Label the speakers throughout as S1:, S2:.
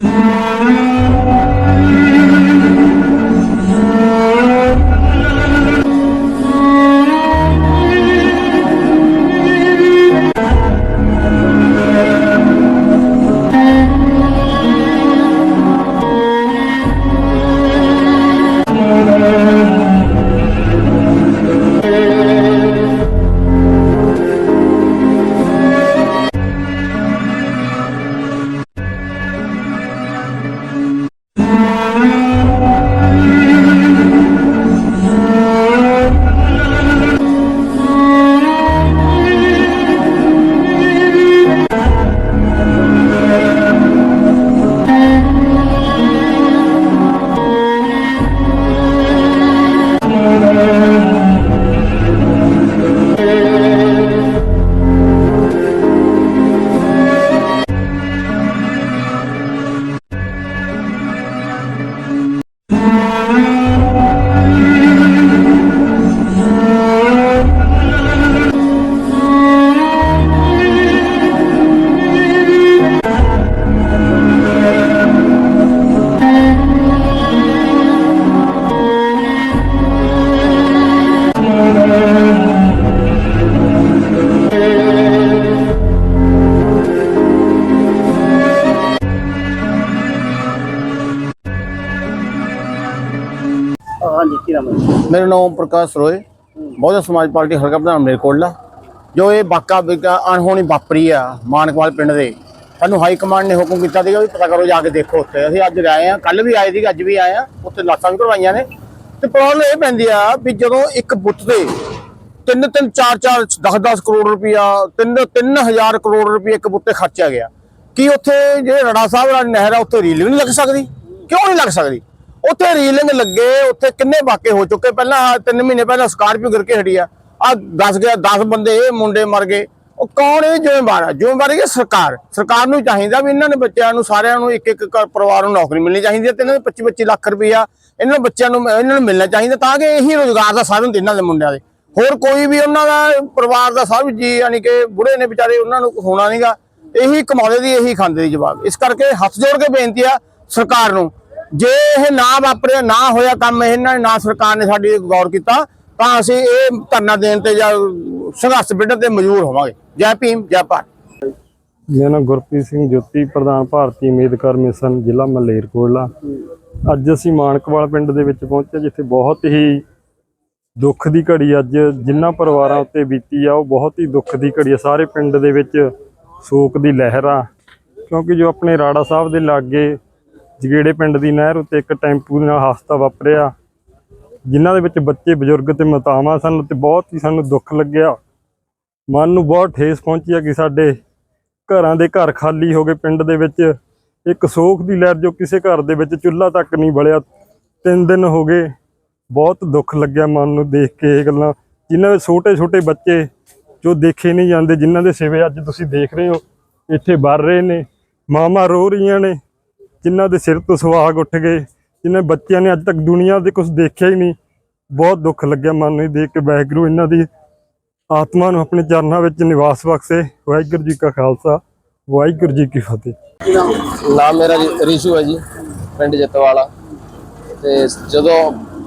S1: ਹਾਂਜੀ ਨਾਮ ਹੈ?
S2: ਮੇਰਾ ਨਾਮ ਪ੍ਰਕਾਸ਼ ਰੋਏ। ਬਹੁਜਨ ਸਮਾਜ ਪਾਰਟੀ ਹਲਕਾ ਪ੍ਰਧਾਨ ਮਲੇਰਕੋਟਲਾ ਜੋ ਇਹ ਵਾਕਾ ਵਿਕਾ ਅਣਹੋਣੀ ਵਾਪਰੀ ਆ ਮਾਨਕਵਾਲ ਪਿੰਡ ਦੇ। ਸਾਨੂੰ ਹਾਈ ਕਮਾਂਡ ਨੇ ਹੁਕਮ ਕੀਤਾ ਸੀਗਾ ਵੀ ਪਤਾ ਕਰੋ ਜਾ ਕੇ ਦੇਖੋ ਉੱਥੇ। ਅਸੀਂ ਅੱਜ ਆਏ ਆ ਕੱਲ ਵੀ ਆਏ ਸੀ ਅੱਜ ਵੀ ਆਏ ਆ ਉੱਥੇ ਲਾਸਾਂ ਵੀ ਕਰਵਾਈਆਂ ਨੇ। ਤੇ ਪ੍ਰੋਬਲਮ ਇਹ ਪੈਂਦੀ ਆ ਵੀ ਜਦੋਂ ਇੱਕ ਬੁੱਤ ਤੇ ਤਿੰਨ ਤਿੰਨ, ਚਾਰ ਚਾਰ 10 10 ਕਰੋੜ ਰੁਪਇਆ ਤਿੰਨ ਤਿੰਨ ਹਜ਼ਾਰ ਕਰੋੜ ਰੁਪਏ ਇੱਕ ਬੁੱਤੇ ਖਰਚਿਆ ਗਿਆ। ਕੀ ਉੱਥੇ ਜਿਹੜੇ ਰੜਾ ਸਾਹਿਬ ਵਾਲੀ ਨਹਿਰ ਆ, ਉੱਥੇ ਰੀਲ ਵੀ ਨਹੀਂ ਲੱਗ ਸਕਦੀ? ਕਿਉਂ ਨਹੀਂ ਲੱਗ ਸਕਦੀ? ਉੱਥੇ ਰੀਲਿੰਗ ਲੱਗੇ, ਉੱਥੇ ਕਿੰਨੇ ਵਾਕੇ ਹੋ ਚੁੱਕੇ? ਪਹਿਲਾਂ ਆਹ ਤਿੰਨ ਮਹੀਨੇ ਪਹਿਲਾਂ ਸਕਾਰਪੀਓ ਗਿਰ ਕੇ ਹਟੀ ਆ। ਆ 10 ਗਿਆ 10 ਬੰਦੇ ਮੁੰਡੇ ਮਰ ਗਏ। ਉਹ ਕੌਣ ਇਹ ਜ਼ਿੰਮੇਵਾਰ ਆ? ਜ਼ਿੰਮੇਵਾਰ ਇਹ ਸਰਕਾਰ। ਸਰਕਾਰ ਨੂੰ ਚਾਹੀਦਾ ਵੀ ਇਹਨਾਂ ਨੇ ਬੱਚਿਆਂ ਨੂੰ, ਸਾਰਿਆਂ ਨੂੰ ਇੱਕ ਇੱਕ ਪਰਿਵਾਰ ਨੂੰ ਨੌਕਰੀ ਮਿਲਣੀ ਚਾਹੀਦੀ ਹੈ ਤੇ ਇਹਨਾਂ ਦੇ 25 25 ਲੱਖ ਰੁਪਈਆ ਇਹਨਾਂ ਬੱਚਿਆਂ ਨੂੰ, ਇਹਨਾਂ ਨੂੰ ਮਿਲਣਾ ਚਾਹੀਦਾ ਤਾਂ ਕਿ ਇਹੀ ਰੋਜ਼ਗਾਰ ਦਾ ਸਾਧਨ ਇਹਨਾਂ ਦੇ ਮੁੰਡਿਆਂ ਦੇ। ਹੋਰ ਕੋਈ ਵੀ ਉਹਨਾਂ ਦਾ ਪਰਿਵਾਰ ਦਾ ਸਭ ਜੀ, ਯਾਨੀ ਕਿ ਬੁੜੇ ਨੇ ਵਿਚਾਰੇ, ਉਹਨਾਂ ਨੂੰ ਹੋਣਾ ਨਹੀਂਗਾ ਇਹੀ ਕਮਾਉਂਦੇ ਦੀ, ਇਹੀ ਖਾਂਦੇ ਦੀ ਜਵਾਬ। ਇਸ ਕਰਕੇ ਹੱਥ ਜੋੜ ਕੇ ਬੇਨਤੀ ਆ ਸਰਕਾਰ ਨੂੰ ਜੇ ਇਹ ਨਾ ਵਾਪਰਿਆ, ਨਾ ਹੋਇਆ ਕੰਮ ਇਹਨਾਂ ਨੇ, ਨਾ ਸਰਕਾਰ ਨੇ ਸਾਡੀ ਗੌਰ ਕੀਤਾ, ਤਾਂ ਅਸੀਂ ਇਹ ਧਰਨਾ ਦੇਣ ਤੇ ਜਾਂ ਸੰਘਰਸ਼ ਵਿੱਢਣ ਤੇ ਮਜਬੂਰ ਹੋਵਾਂਗੇ। ਜੈ ਭੀਮ, ਜੈ ਭਾਰਤ।
S3: ਮੇਰਾ ਨਾਮ ਗੁਰਪ੍ਰੀਤ ਸਿੰਘ ਜੋਤੀ, ਪ੍ਰਧਾਨ ਭਾਰਤੀ ਉਮੀਦਕਾਰ ਮਿਸ਼ਨ ਜ਼ਿਲ੍ਹਾ ਮਲੇਰਕੋਟਲਾ ਅੱਜ ਅਸੀਂ ਮਾਨਕਵਾਲ ਪਿੰਡ ਦੇ ਵਿੱਚ ਪਹੁੰਚੇ, ਜਿੱਥੇ ਬਹੁਤ ਹੀ ਦੁੱਖ ਦੀ ਘੜੀ ਅੱਜ ਜਿਨ੍ਹਾਂ ਪਰਿਵਾਰਾਂ ਉੱਤੇ ਬੀਤੀ ਆ, ਉਹ ਬਹੁਤ ਹੀ ਦੁੱਖ ਦੀ ਘੜੀ ਆ। ਸਾਰੇ ਪਿੰਡ ਦੇ ਵਿੱਚ ਸ਼ੋਕ ਦੀ ਲਹਿਰ ਆ, ਕਿਉਂਕਿ ਜੋ ਆਪਣੇ ਰਾੜਾ ਸਾਹਿਬ ਦੇ ਲਾਗੇ ਜਗੇੜੇ ਪਿੰਡ ਦੀ ਨਹਿਰ ਉੱਤੇ ਇੱਕ ਟੈਂਪੂ ਨਾਲ ਹਾਦਸਾ ਵਾਪਰਿਆ। ਜਿਨ੍ਹਾਂ ਦੇ ਵਿੱਚ ਬੱਚੇ, ਬਜ਼ੁਰਗ ਤੇ ਮਾਤਾਵਾਂ ਸਨ ਤੇ ਬਹੁਤ ਹੀ ਸਾਨੂੰ ਦੁੱਖ ਲੱਗਿਆ। ਮਨ ਨੂੰ ਬਹੁਤ ਠੇਸ ਪਹੁੰਚੀ ਆ ਕਿ ਸਾਡੇ ਘਰਾਂ ਦੇ ਘਰ ਖਾਲੀ ਹੋ ਗਏ ਪਿੰਡ ਦੇ ਵਿੱਚ। ਇੱਕ ਸੋਖ ਦੀ ਲਹਿਰ ਜੋ ਕਿਸੇ ਘਰ ਦੇ ਵਿੱਚ ਚੁੱਲ੍ਹਾ ਤੱਕ ਨਹੀਂ ਬਲਿਆ। ਤਿੰਨ ਦਿਨ ਹੋ ਗਏ। ਬਹੁਤ ਦੁੱਖ ਲੱਗਿਆ ਮਨ ਨੂੰ ਦੇਖ ਕੇ ਇਹ ਗੱਲਾਂ। ਜਿਨ੍ਹਾਂ ਦੇ ਛੋਟੇ ਛੋਟੇ ਬੱਚੇ ਜੋ ਦੇਖੇ ਨਹੀਂ ਜਾਂਦੇ, ਜਿਨ੍ਹਾਂ ਦੇ ਸਿਵੇ ਅੱਜ ਤੁਸੀਂ ਦੇਖ ਰਹੇ ਹੋ, ਇੱਥੇ ਵਰ ਰਹੇ ਨੇ। ਮਾਵਾਂ ਰੋ ਰਹੀਆਂ ਨੇ। ਜਿਨ੍ਹਾਂ ਦੇ ਸਿਰ ਤੋਂ ਸੁਹਾਗ ਉੱਠ ਗਏ, ਜਿਨ੍ਹਾਂ ਬੱਚਿਆਂ ਨੇ ਅੱਜ ਤੱਕ ਦੁਨੀਆ ਦੇ ਕੁਝ ਦੇਖਿਆ ਹੀ ਨਹੀਂ, ਬਹੁਤ ਦੁੱਖ ਲੱਗਿਆ ਮਨ ਨੂੰ ਦੇਖ ਕੇ ਵਾਹਿਗੁਰੂ ਇਹਨਾਂ ਦੀ ਆਤਮਾ ਨੂੰ ਆਪਣੇ ਚਰਨਾਂ ਵਿੱਚ ਨਿਵਾਸ ਬਖਸ਼ੇ। ਵਾਹਿਗੁਰੂ ਜੀ ਕਾ ਖਾਲਸਾ, ਵਾਹਿਗੁਰੂ ਜੀ ਕੀ ਫਤਿਹ।
S4: ਨਾਮ ਮੇਰਾ ਜੀ ਰਿਸ਼ੂ ਹੈ ਜੀ, ਪਿੰਡ ਜੱਤਵਾਲਾ। ਤੇ ਜਦੋਂ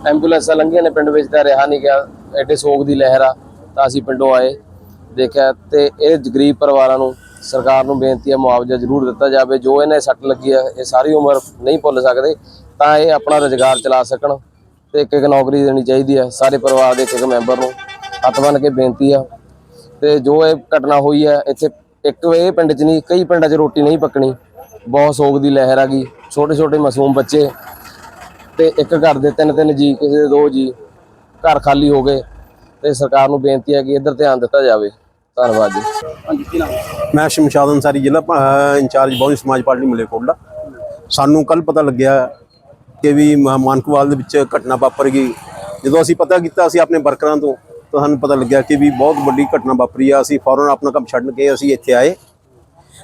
S4: ਐਂਬੂਲੈਂਸਾਂ ਲੰਘੀਆਂ ਨੇ ਪਿੰਡ ਵਿੱਚ ਤਾਂ ਰਿਹਾ ਨਹੀਂ ਗਿਆ, ਐਡੇ ਸੋਗ ਦੀ ਲਹਿਰ ਆ, ਤਾਂ ਅਸੀਂ ਪਿੰਡੋਂ ਆਏ, ਦੇਖਿਆ ਤੇ ਇਹ ਗਰੀਬ ਪਰਿਵਾਰਾਂ ਨੂੰ ਸਰਕਾਰ ਨੂੰ ਬੇਨਤੀ ਹੈ ਮੁਆਵਜ਼ਾ ਜ਼ਰੂਰ ਦਿੱਤਾ ਜਾਵੇ। ਜੋ ਇਹਨੇ ਸੱਟ ਲੱਗੀ ਹੈ, ਇਹ ਸਾਰੀ ਉਮਰ ਨਹੀਂ ਭੁੱਲ ਸਕਦੇ, ਤਾਂ ਇਹ ਆਪਣਾ ਰੁਜ਼ਗਾਰ ਚਲਾ ਸਕਣ ਤੇ ਇੱਕ ਇੱਕ ਨੌਕਰੀ ਦੇਣੀ ਚਾਹੀਦੀ ਹੈ ਸਾਰੇ ਪਰਿਵਾਰ ਦੇ ਇੱਕ ਇੱਕ ਮੈਂਬਰ ਨੂੰ। ਹੱਥ ਬੰਨ ਕੇ ਬੇਨਤੀ ਆ। ਤੇ ਜੋ ਇਹ ਘਟਨਾ ਹੋਈ ਹੈ, ਇੱਥੇ ਇੱਕ ਇਹ ਪਿੰਡ 'ਚ ਨਹੀਂ, ਕਈ ਪਿੰਡਾਂ 'ਚ ਰੋਟੀ ਨਹੀਂ ਪੱਕਣੀ। ਬਹੁਤ ਸੋਗ ਦੀ ਲਹਿਰ ਆ ਗਈ। ਛੋਟੇ ਛੋਟੇ ਮਾਸੂਮ ਬੱਚੇ ਤੇ ਇੱਕ ਘਰ ਦੇ ਤਿੰਨ ਤਿੰਨ ਜੀ, ਕਿਸੇ ਦੇ ਦੋ ਜੀ ਘਰ ਖਾਲੀ ਹੋ ਗਏ। ਤੇ ਸਰਕਾਰ ਨੂੰ ਬੇਨਤੀ ਹੈ ਕਿ ਇੱਧਰ ਧਿਆਨ ਦਿੱਤਾ ਜਾਵੇ। ਧੰਨਵਾਦ ਜੀ।
S1: ਹਾਂਜੀ ਕੀ ਨਾਮ? ਹੈ
S5: ਮੈਂ ਸ਼ਮਸ਼ਾਦ ਅੰਸਾਰੀ ਜ਼ਿਲ੍ਹਾ ਇੰਚਾਰਜ ਬਹੁਜਨ ਸਮਾਜ ਪਾਰਟੀ ਮਲੇਰਕੋਟਲਾ ਸਾਨੂੰ ਕੱਲ ਪਤਾ ਲੱਗਿਆ ਕਿ ਵੀ ਮਾਨਕਵਾਲ ਦੇ ਵਿੱਚ ਘਟਨਾ ਵਾਪਰ ਗਈ। ਜਦੋਂ ਅਸੀਂ ਪਤਾ ਕੀਤਾ ਅਸੀਂ ਆਪਣੇ ਵਰਕਰਾਂ ਤੋਂ ਤਾਂ ਸਾਨੂੰ ਪਤਾ ਲੱਗਿਆ ਕਿ ਵੀ ਬਹੁਤ ਵੱਡੀ ਘਟਨਾ ਵਾਪਰੀ ਆ। ਅਸੀਂ ਫੌਰਨ ਆਪਣਾ ਕੰਮ ਛੱਡ ਕੇ ਅਸੀਂ ਇੱਥੇ ਆਏ।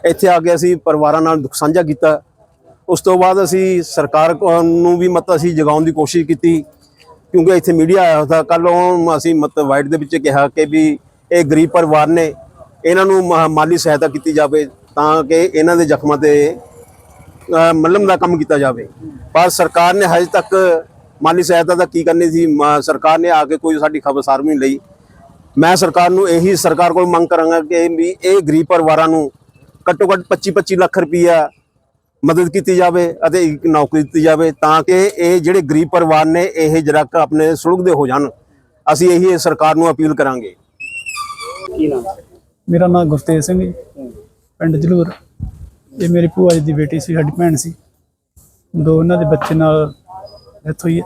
S5: ਇੱਥੇ ਆ ਕੇ ਅਸੀਂ ਪਰਿਵਾਰਾਂ ਨਾਲ ਦੁੱਖ ਸਾਂਝਾ ਕੀਤਾ। ਉਸ ਤੋਂ ਬਾਅਦ ਅਸੀਂ ਸਰਕਾਰ ਨੂੰ ਵੀ ਮਤ ਅਸੀਂ ਜਗਾਉਣ ਦੀ ਕੋਸ਼ਿਸ਼ ਕੀਤੀ। ਕਿਉਂਕਿ ਇੱਥੇ ਮੀਡੀਆ ਆਇਆ ਹੋਇਆ ਕੱਲ ਅਸੀਂ ਮਤ ਵਾਈਟ ਦੇ ਵਿੱਚ ਕਿਹਾ ਕਿ ਵੀ ਇਹ ਗਰੀਬ ਪਰਿਵਾਰ ਨੇ ਇਹਨਾਂ ਨੂੰ ਮਾ- ਮਾਲੀ ਸਹਾਇਤਾ ਕੀਤੀ ਜਾਵੇ ਤਾਂ ਕਿ ਇਹਨਾਂ ਦੇ ਜ਼ਖਮਾਂ ਤੇ ਅਹ, ਮੱਲਮ ਦਾ ਕੰਮ ਕੀਤਾ ਜਾਵੇ। ਪਰ ਸਰਕਾਰ ਨੇ ਹਜੇ ਤੱਕ ਮਾਲੀ ਸਹਾਇਤਾ ਦਾ ਕੀ ਕਰਨੀ ਸੀ? ਸਰਕਾਰ ਨੇ ਆ ਕੇ ਕੋਈ ਸਾਡੀ ਖਬਰਸਾਰ ਵੀ ਨਹੀਂ ਲਈ। ਮੈਂ ਸਰਕਾਰ ਨੂੰ ਇਹੀ ਸਰਕਾਰ ਕੋਲ ਮੰਗ ਕਰਾਂਗਾ ਕਿ ਵੀ ਇਹ ਗਰੀਬ ਪਰਿਵਾਰਾਂ ਨੂੰ ਘੱਟੋ ਘੱਟ 25 25 ਲੱਖ ਰੁਪਈਆ ਮਦਦ ਕੀਤੀ ਜਾਵੇ ਅਤੇ ਇੱਕ ਨੌਕਰੀ ਦਿੱਤੀ ਜਾਵੇ ਤਾਂ ਕਿ ਇਹ ਜਿਹੜੇ ਗਰੀਬ ਪਰਿਵਾਰ ਨੇ ਇਹ ਜਰਾ ਆਪਣੇ ਸੁਲਗਦੇ ਹੋ ਜਾਣ। ਅਸੀਂ ਇਹੀ ਸਰਕਾਰ ਨੂੰ ਅਪੀਲ ਕਰਾਂਗੇ।
S1: ਕੀ ਨਾਮ?
S6: ਮੇਰਾ ਨਾਮ ਗੁਰਤੇਜ ਸਿੰਘ ਜੀ। ਪਿੰਡ ਜਲੂਰ। ਇਹ ਮੇਰੀ ਭੂਆ ਜੀ ਦੀ ਬੇਟੀ ਸੀ ਸਾਡੀ ਭੈਣ ਸੀ। ਦੋ ਉਹਨਾਂ ਦੇ ਬੱਚੇ ਨਾਲ ਡੈਥ ਹੋਈ ਹੈ।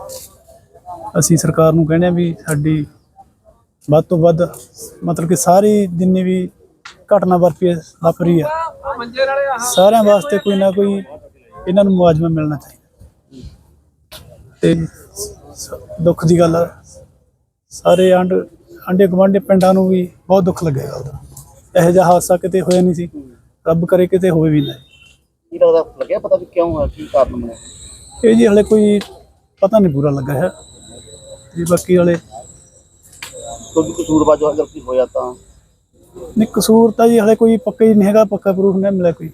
S6: ਅਸੀਂ ਸਰਕਾਰ ਨੂੰ ਕਹਿੰਦੇ ਆ ਵੀ ਸਾਡੀ ਵੱਧ ਤੋਂ ਵੱਧ ਮਤਲਬ ਕਿ ਸਾਰੀ ਜਿੰਨੀ ਵੀ ਘਟਨਾ ਵਾਪਰੀ ਵਾਪਰੀ ਹੈ। ਸਾਰਿਆਂ ਵਾਸਤੇ ਕੋਈ ਨਾ ਕੋਈ ਇਹਨਾਂ ਨੂੰ ਮੁਆਵਜ਼ਾ ਮਿਲਣਾ ਚਾਹੀਦਾ। ਤੇ ਦੁੱਖ ਦੀ ਗੱਲ ਆ ਸਾਰੇ ਆਂਡ ਆਂਡੇ ਗਵਾਂਡੇ ਪਿੰਡਾਂ ਨੂੰ ਵੀ ਬਹੁਤ ਦੁੱਖ ਲੱਗੇਗਾ ਉਹਦਾ। ਇਹੋ ਜਿਹਾ ਹਾਦਸਾ ਕਿਤੇ ਹੋਇਆ ਨਹੀਂ ਸੀ। ਰੱਬ ਕਰੇ ਕਿਤੇ ਹੋਵੇ ਵੀ ਨਾ।
S1: ਕੀ ਲੱਗਦਾ ਲੱਗਿਆ ਪਤਾ ਵੀ ਕਿਉਂ ਹੋਇਆ ਕੀ ਕਾਰਨ ਬਣਿਆ?
S6: ਇਹ ਜੀ ਹਲੇ ਕੋਈ ਪਤਾ ਨਹੀਂ ਪੂਰਾ ਲੱਗਾ ਹੈ। ਜੀ ਬਾਕੀ ਹਲੇ
S1: ਕਿਉਂਕਿ ਕਸੂਰਵਾਜ ਅਗਰ ਕੀ ਹੋਇਆ ਤਾਂ?
S6: ਨਹੀਂ ਕਸੂਰ ਤਾਂ ਜੀ ਹਲੇ ਕੋਈ ਪੱਕਾ ਹੀ ਨਹੀਂ ਹੈਗਾ ਪੱਕਾ ਪ੍ਰੂਫ ਨਹੀਂ ਮਿਲਿਆ ਕੋਈ।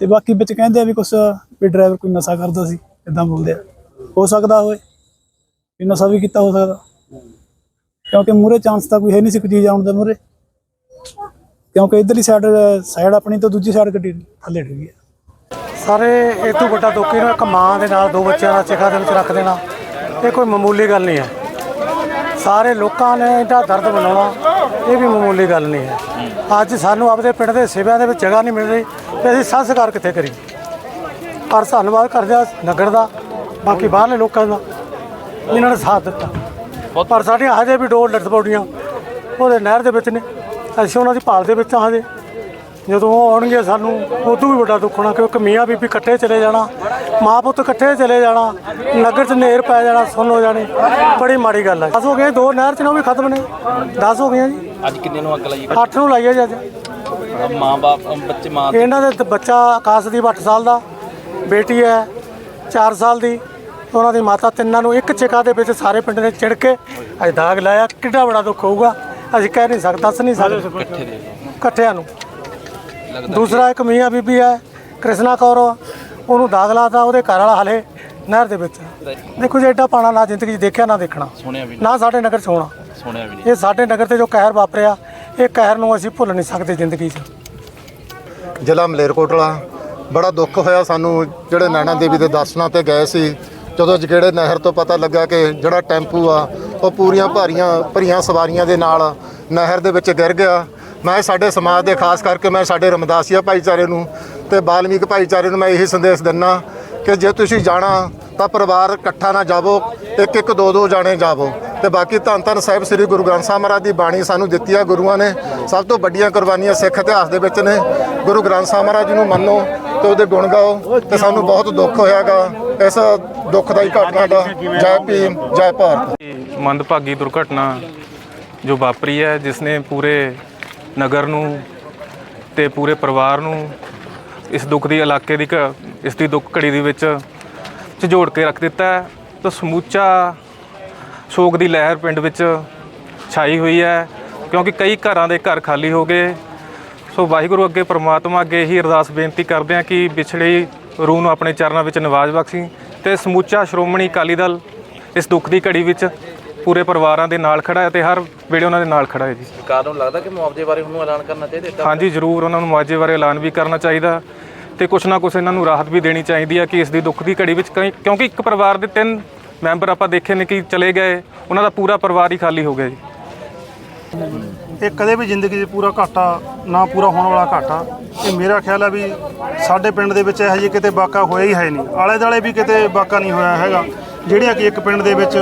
S6: ਤੇ ਬਾਕੀ ਵਿੱਚ ਕਹਿੰਦੇ ਆ ਵੀ ਕੁਛ ਵੀ ਡਰਾਈਵਰ ਕੋਈ ਨਸ਼ਾ ਕਰਦਾ ਸੀ ਇਦਾਂ ਬੋਲਦੇ ਆ। ਹੋ ਸਕਦਾ ਹੋਵੇ ਵੀ ਨਸ਼ਾ ਵੀ ਕੀਤਾ ਹੋ ਸਕਦਾ। ਕਿਉਂਕਿ ਮੂਰੇ ਚਾਂਸ ਤਾਂ ਕੋਈ ਹੈ ਨਹੀਂ ਸੀ ਕੋਈ ਚੀਜ਼ ਆਉਣ ਦਾ ਮੂਰੇ ਕਿਉਂਕਿ ਇਧਰਲੀ ਸਾਈਡ ਸਾਈਡ ਆਪਣੀ ਤੋਂ ਦੂਜੀ ਸਾਈਡ ਗੱਡੀ ਥੱਲੇ ਡਿੱਗੀ ਹੈ।
S7: ਸਾਰੇ ਇਹ ਤੋਂ ਵੱਡਾ ਦੁੱਖ ਇਹਨੂੰ ਇੱਕ ਮਾਂ ਦੇ ਨਾਲ ਦੋ ਬੱਚਿਆਂ ਦਾ ਚਿਖਾ ਦੇ ਵਿੱਚ ਰੱਖ ਦੇਣਾ, ਇਹ ਕੋਈ ਮਾਮੂਲੀ ਗੱਲ ਨਹੀਂ ਹੈ। ਸਾਰੇ ਲੋਕਾਂ ਨੇ ਇਹਦਾ ਦਰਦ ਬਣਾਉਣਾ ਇਹ ਵੀ ਮਾਮੂਲੀ ਗੱਲ ਨਹੀਂ ਹੈ। ਅੱਜ ਸਾਨੂੰ ਆਪਦੇ ਪਿੰਡ ਦੇ ਸੇਵਿਆਂ ਦੇ ਵਿੱਚ ਜਗ੍ਹਾ ਨਹੀਂ ਮਿਲ ਰਹੀ, ਤੇ ਅਸੀਂ ਸੰਸਕਾਰ ਕਿੱਥੇ ਕਰੀਏ? ਪਰ ਧੰਨਵਾਦ ਕਰਦੇ ਹਾਂ ਨਗਰ ਦਾ, ਬਾਕੀ ਬਾਹਰਲੇ ਲੋਕਾਂ ਦਾ, ਜਿਨ੍ਹਾਂ ਨੇ ਸਾਥ ਦਿੱਤਾ। ਪਰ ਸਾਡੀਆਂ ਹਜੇ ਵੀ ਡੋਰ ਲੱਟ ਪੌੜੀਆਂ ਉਹਦੇ ਨਹਿਰ ਦੇ ਵਿੱਚ ਨੇ। ਅਸੀਂ ਉਹਨਾਂ ਦੀ ਭਾਲ ਦੇ ਵਿੱਚ ਹਾਂ ਹਜੇ ਜਦੋਂ ਉਹ ਆਉਣਗੇ ਸਾਨੂੰ ਉਦੋਂ ਵੀ ਵੱਡਾ ਦੁੱਖ ਹੋਣਾ ਕਿਉਂਕਿ ਮੀਆਂ ਬੀਬੀ ਇਕੱਠੇ ਚਲੇ ਜਾਣਾ ਮਾਂ ਪੁੱਤ ਇਕੱਠੇ ਚਲੇ ਜਾਣਾ ਨਗਰ 'ਚ ਨੇਰ ਪੈ ਜਾਣਾ ਸੁੰਨ ਹੋ ਜਾਣੀ ਬੜੀ ਮਾੜੀ ਗੱਲ ਹੈ 10 ਹੋ ਗਏ ਦੋ ਨਹਿਰ 'ਚ ਨੇ ਉਹ ਵੀ ਖਤਮ ਨੇ। 10 ਹੋ ਗਈਆਂ ਜੀ।
S8: ਅੱਜ ਕਿੰਨੇ ਨੂੰ ਅੱਗ ਲਾਈ
S7: 8 ਨੂੰ ਲਾਈਏ ਜੀ ਅੱਜ।
S8: ਮਾਂ ਬਾਪ ਬੱਚੇ ਮਾਂ
S7: ਇਹਨਾਂ ਦੇ ਬੱਚਾ ਆਕਾਸ਼ਦੀਪ 8 ਸਾਲ ਦਾ ਬੇਟੀ ਹੈ 4 ਸਾਲ ਦੀ। ਉਹਨਾਂ ਦੀ ਮਾਤਾ ਤਿੰਨਾਂ ਨੂੰ ਇੱਕ ਚਿਕਾ ਦੇ ਵਿੱਚ ਸਾਰੇ ਪਿੰਡ ਨੇ ਚਿੜ ਕੇ ਅੱਜ ਦਾਗ ਲਾਇਆ। ਕਿੰਨਾ ਬੜਾ ਦੁੱਖ ਹੋਊਗਾ। ਅਸੀਂ ਕਹਿ ਨਹੀਂ ਸਕਦੇ ਦੱਸ ਨਹੀਂ ਸਕਦੇ। ਇਕੱਠਿਆਂ ਨੂੰ। ਦੂਸਰਾ ਇੱਕ ਮੀਆਂ ਬੀਬੀ ਹੈ ਕ੍ਰਿਸ਼ਨਾ ਕੌਰ। ਉਹਨੂੰ ਦਾਗ ਲਾਤਾ ਉਹਦੇ ਘਰ ਵਾਲਾ ਹਲੇ ਨਹਿਰ ਦੇ ਵਿੱਚ। ਦੇਖੋ ਜੀ ਐਡਾ ਪਾਣਾ ਨਾ ਜ਼ਿੰਦਗੀ 'ਚ ਦੇਖਿਆ ਨਾ ਦੇਖਣਾ। ਨਾ ਸਾਡੇ ਨਗਰ 'ਚ ਹੋਣਾ। ਇਹ ਸਾਡੇ ਨਗਰ ਤੇ ਜੋ ਕਹਿਰ ਵਾਪਰਿਆ ਇਹ ਕਹਿਰ ਨੂੰ ਅਸੀਂ ਭੁੱਲ ਨਹੀਂ ਸਕਦੇ ਜ਼ਿੰਦਗੀ 'ਚ।
S9: ਜ਼ਿਲ੍ਹਾ ਮਲੇਰਕੋਟਲਾ। ਬੜਾ ਦੁੱਖ ਹੋਇਆ ਸਾਨੂੰ ਜਿਹੜੇ ਨੈਣਾ ਦੇਵੀ ਦੇ ਦਰਸ਼ਨਾਂ ਤੇ ਗਏ ਸੀ। ਜਦੋਂ ਜਗੇੜੇ ਨਹਿਰ ਤੋਂ ਪਤਾ ਲੱਗਾ ਕਿ ਜਿਹੜਾ ਟੈਂਪੂ ਆ, ਉਹ ਪੂਰੀਆਂ ਭਾਰੀਆਂ, ਭਰੀਆਂ ਸਵਾਰੀਆਂ ਦੇ ਨਾਲ ਨਹਿਰ ਦੇ ਵਿੱਚ ਗਿਰ ਗਿਆ। ਮੈਂ ਸਾਡੇ ਸਮਾਜ ਦੇ ਖਾਸ ਕਰਕੇ ਮੈਂ ਸਾਡੇ ਰਮਦਾਸੀਆ ਭਾਈਚਾਰੇ ਨੂੰ ਤੇ ਬਾਲਮੀਕ ਭਾਈਚਾਰੇ ਨੂੰ ਮੈਂ ਇਹੀ ਸੰਦੇਸ਼ ਦਿੰਨਾ ਕਿ ਜੇ ਤੁਸੀਂ ਜਾਣਾ, ਤਾਂ ਪਰਿਵਾਰ ਇਕੱਠਾ ਨਾ ਜਾਵੋ ਇੱਕ ਇੱਕ ਦੋ ਦੋ ਜਾਣੇ ਜਾਵੋ। ਤੇ ਬਾਕੀ ਧੰਨ ਧੰਨ ਸਾਹਿਬ ਸ੍ਰੀ ਗੁਰੂ ਗ੍ਰੰਥ ਸਾਹਿਬ ਮਹਾਰਾਜ ਦੀ ਬਾਣੀ ਸਾਨੂੰ ਦਿੱਤੀ ਆ ਗੁਰੂਆਂ ਨੇ। ਸਭ ਤੋਂ ਵੱਡੀਆਂ ਕੁਰਬਾਨੀਆਂ ਸਿੱਖ ਇਤਿਹਾਸ ਦੇ ਵਿੱਚ ਨੇ। ਗੁਰੂ ਗ੍ਰੰਥ ਸਾਹਿਬ ਮਹਾਰਾਜ ਜੀ ਨੂੰ ਮੰਨੋ ਤੇ ਉਹਦੇ ਗੁਣ ਗਾਓ ਤੇ ਸਾਨੂੰ ਬਹੁਤ ਦੁੱਖ ਹੋਇਆਗਾ। ਇਸ ਦੁੱਖਦਾਈ ਘਟਨਾ ਦਾ ਜੈ ਭੀਮ, ਜੈ ਭਾਰਤ।
S10: ਮੰਦਭਾਗੀ ਦੁਰਘਟਨਾ ਜੋ ਵਾਪਰੀ ਹੈ ਜਿਸ ਨੇ ਪੂਰੇ ਨਗਰ ਨੂੰ ਤੇ ਪੂਰੇ ਪਰਿਵਾਰ ਨੂੰ ਇਸ ਦੁੱਖ ਦੀ ਇਲਾਕੇ ਦੀ ਘ- ਇਸ ਦੀ ਦੁੱਖ ਘੜੀ ਦੇ ਵਿੱਚ ਝਜੋੜ ਕੇ ਰੱਖ ਦਿੱਤਾ ਹੈ। ਤਾਂ ਸਮੂਚਾ ਸ਼ੋਕ ਦੀ ਲਹਿਰ ਪਿੰਡ ਵਿੱਚ ਛਾਈ ਹੋਈ ਹੈ, ਕਿਉਂਕਿ ਕਈ ਘਰਾਂ ਦੇ ਘਰ ਖਾਲੀ ਹੋ ਗਏ। ਸੋ ਵਾਹਿਗੁਰੂ ਅੱਗੇ, ਪ੍ਰਮਾਤਮਾ ਅੱਗੇ ਹੀ ਅਰਦਾਸ ਬੇਨਤੀ ਕਰਦੇ ਹਾਂ ਕਿ ਵਿਛੜੀ ਰੂਹ ਨੂੰ ਆਪਣੇ ਚਰਨਾਂ ਵਿੱਚ ਨਿਵਾਜ ਬਖਸ਼ੀ ਤੇ ਸਮੁੱਚਾ ਸ਼੍ਰੋਮਣੀ ਅਕਾਲੀ ਦਲ ਇਸ ਦੁੱਖ ਦੀ ਘੜੀ ਵਿੱਚ ਪੂਰੇ ਪਰਿਵਾਰਾਂ ਦੇ ਨਾਲ ਖੜਾ ਹੈ ਤੇ ਹਰ ਵੇਲੇ ਉਹਨਾਂ ਦੇ ਨਾਲ ਖੜਾ ਹੈ ਜੀ
S8: ਸਰਕਾਰ ਨੂੰ ਲੱਗਦਾ ਕਿ ਮੁਆਵਜ਼ੇ ਬਾਰੇ ਉਹਨੂੰ ਐਲਾਨ ਕਰਨਾ ਚਾਹੀਦਾ?
S10: ਹਾਂਜੀ ਜ਼ਰੂਰ ਉਹਨਾਂ ਨੂੰ ਮੁਆਵਜ਼ੇ ਬਾਰੇ ਐਲਾਨ ਵੀ ਕਰਨਾ ਚਾਹੀਦਾ ਤੇ ਕੁਛ ਨਾ ਕੁਛ ਇਹਨਾਂ ਨੂੰ ਰਾਹਤ ਵੀ ਦੇਣੀ ਚਾਹੀਦੀ ਹੈ ਕਿ ਇਸ ਦੀ ਦੁੱਖ ਦੀ ਘੜੀ ਵਿੱਚ ਕਈ- ਕਿਉਂਕਿ ਇੱਕ ਪਰਿਵਾਰ ਦੇ ਤਿੰਨ ਮੈਂਬਰ ਆਪਾਂ ਦੇਖੇ ਨੇ ਕਿ ਚਲੇ ਗਏ ਉਹਨਾਂ ਦਾ ਪੂਰਾ ਪਰਿਵਾਰ ਹੀ ਖਾਲੀ ਹੋ ਗਿਆ ਜੀ
S11: ਇਹ ਕਦੇ ਵੀ ਜ਼ਿੰਦਗੀ 'ਚ ਪੂਰਾ ਘਾਟਾ ਨਾ ਪੂਰਾ ਹੋਣ ਵਾਲਾ ਘਾਟਾ। ਇਹ ਮੇਰਾ ਖਿਆਲ ਹੈ ਵੀ ਸਾਡੇ ਪਿੰਡ ਦੇ ਵਿੱਚ ਇਹੋ ਜਿਹੀ ਕਿਤੇ ਵਾਕਾ ਹੋਇਆ ਹੀ ਹੈ ਨਹੀਂ। ਆਲੇ ਦਾਲੇ ਵੀ ਕਿਤੇ ਵਾਕਾ ਨਹੀਂ ਹੋਇਆ ਹੈਗਾ। ਜਿਹੜੀਆਂ ਕਿ ਇੱਕ ਪਿੰਡ ਦੇ ਵਿੱਚ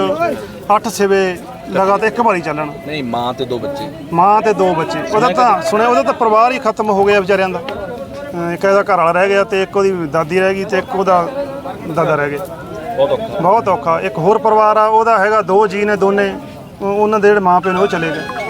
S11: ਅੱਠ ਸਿਵੇ ਲਗਾਤਾਰ ਇੱਕ ਵਾਰੀ ਚੱਲਣ।
S8: ਨਹੀਂ ਮਾਂ ਤੇ ਦੋ ਬੱਚੇ।
S11: ਮਾਂ ਤੇ ਦੋ ਬੱਚੇ। ਉਹਦਾ ਤਾਂ ਸੁਣਿਆ ਉਹਦਾ ਤਾਂ ਪਰਿਵਾਰ ਹੀ ਖਤਮ ਹੋ ਗਿਆ ਵਿਚਾਰਿਆਂ ਦਾ। ਇੱਕ ਇਹਦਾ ਘਰ ਵਾਲਾ ਰਹਿ ਗਿਆ ਤੇ ਇੱਕ ਉਹਦੀ ਦਾਦੀ ਰਹਿ ਗਈ ਤੇ ਇੱਕ ਉਹਦਾ ਦਾਦਾ ਰਹਿ ਗਿਆ
S8: ਬਹੁਤ ਔਖਾ।
S11: ਬਹੁਤ ਔਖਾ। ਇੱਕ ਹੋਰ ਪਰਿਵਾਰ ਆ ਉਹਦਾ ਹੈਗਾ ਦੋ ਜੀ ਨੇ ਦੋਨੇ। ਉਹ- ਉਹਨਾਂ ਦੇ ਜਿਹੜੇ ਮਾਂ ਪਿਓ ਨੇ ਉਹ ਚਲੇ ਗਏ।